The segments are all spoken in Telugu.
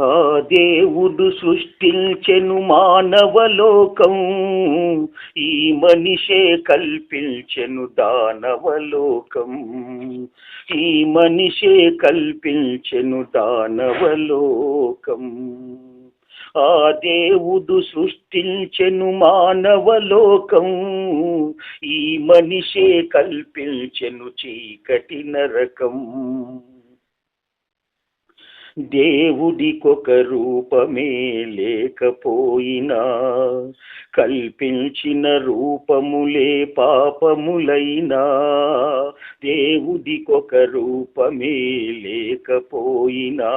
ఆ దేవుడు సృష్టించెను మానవలోకం. ఈ మనిషే కల్పించెను దానవలోకం. ఈ మనిషే కల్పించెను దానవలోకం. ఆ దేవుడు సృష్టించెను మానవలోకం. ఈ మనిషే కల్పించెను చీకటి నరకం. దేవుడికొక రూపమే లేకపోయినా కల్పించిన రూపములే పాపములైనా దేవుడికొక రూపమే లేకపోయినా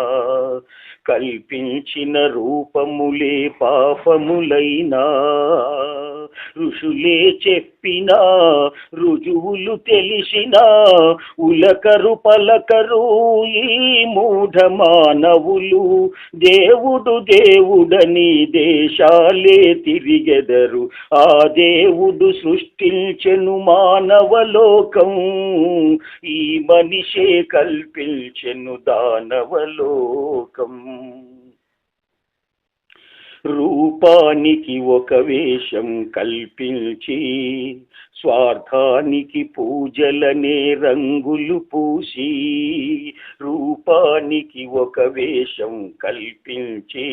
కల్పించిన రూపములే పాపములైనా ఋషులే చెప్పినా రుజువులు తెలిసినా ఉలకరు పలకరు ఈ మూఢ మానవులు దేవుడు దేవుడని దేశాలే తిరిగెదరు. ఆ దేవుడు సృష్టించెను మానవలోకం ఈ మనిషే కల్పించెను దానవలోకం. రూపానికి ఒక వేషం కల్పించి స్వార్థానికి పూజలనే రంగులు పూసి పాపానికి ఒక వేషం కల్పించి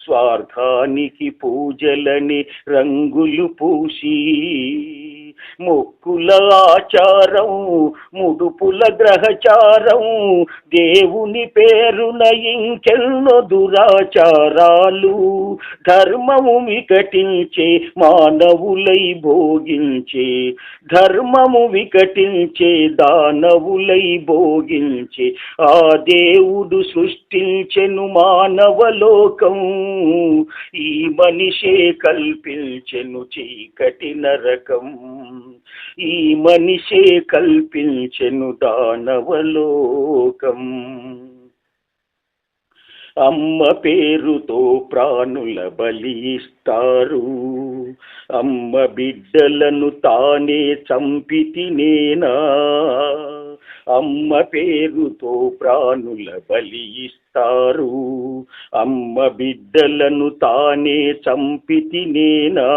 స్వార్థానికి పూజలని రంగులు పూసి కుల ఆచారం ముడుపుల గ్రహచారం దేవుని పేరున ఇంకెన్నో దురాచారాలు. ధర్మము వికటించే మానవులై భోగించే ధర్మము వికటించే దానవులై భోగించే ఆ దేవుడు సృష్టించెను మానవలోకం. ఈ మనిషే కల్పించెను చీకటి నరకం. ఈ మనిషే కల్పించెను దానవలోకం. అమ్మ పేరుతో ప్రాణుల బలి ఇస్తారు. అమ్మ బిడ్డలను తానే చంపితి నేనా అమ్మ పేరుతో ప్రాణుల బలి ఇస్తారు. అమ్మ బిడ్డలను తానే చంపితి నేనా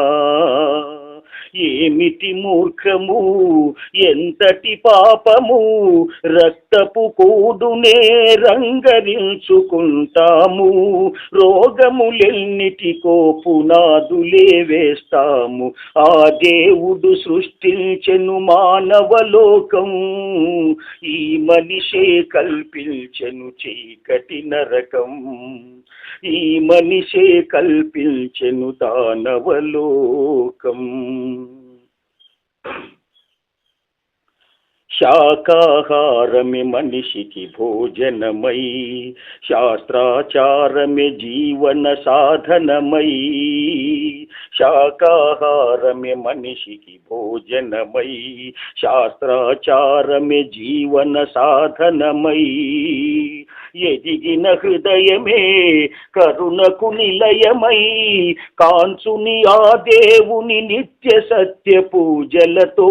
ఏమిటి మూర్ఖము? ఎంతటి పాపము? రక్తపు కోడునే రంగరించుకుంటాము. రోగములెన్నిటికో పునాదులే వేస్తాము. ఆ దేవుడు సృష్టించెను మానవలోకం ఈ మనిషే కల్పించెను చీకటి నరకం. ఈ మనిషే కల్పించెను దానవలోకం शाकाहार में मनिषी की भोजनमयी शास्त्राचार में जीवन साधनमयी शाकाहार में शास्त्राचारमि की भोजनमयी शास्त्राचार में जीवन साधनमयी ఎదిగిన హృదయమే కరుణకు నిలయమై కాంచుని ఆ దేవుని నిత్య సత్య పూజలతో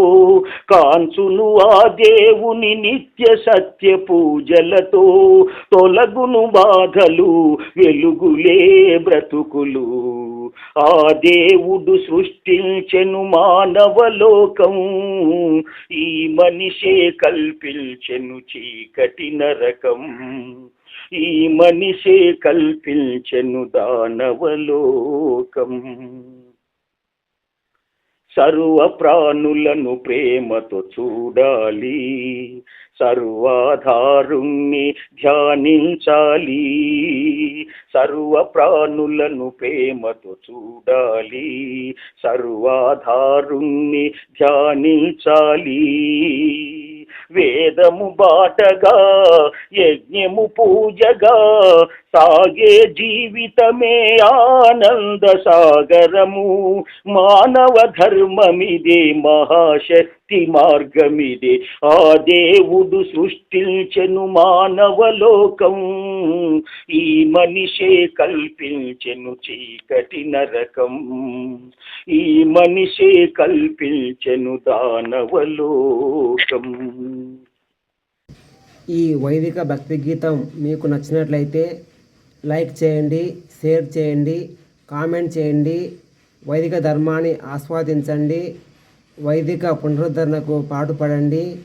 కాంచును ఆ దేవుని నిత్య సత్య పూజలతో తొలగును బాధలు వెలుగులే బ్రతుకులు. ఆ దేవుడు సృష్టించెను మానవలోకం ఈ మనిషే కల్పించెను చీకటి నరకం. ఈ మనిషే కల్పించెను దానవలోకం సర్వ ప్రాణులను ప్రేమతో చూడాలి. సర్వాధారుణ్ణి ధ్యానించాలి. సర్వ ప్రాణులను ప్రేమతో చూడాలి. సర్వాధారుణ్ణి ధ్యానించాలి. వేదము బాటగా యజ్ఞము పూజగా సాగే జీవితమే ఆనంద సాగరము మానవ ధర్మమిదే మహాశక్తి. భక్తి మార్గమిదే. ఆ దేవుడు సృష్టించెను మానవలోకం ఈ మనిషే కల్పించెను చీకటి నరకం. ఈ మనిషే కల్పించెను దానవలోకం ఈ వైదిక భక్తి గీతం మీకు నచ్చినట్లయితే లైక్ చేయండి షేర్ చేయండి కామెంట్ చేయండి వైదిక ధర్మాన్ని ఆస్వాదించండి. వైదిక పునరుద్ధరణకు పాటుపడండి.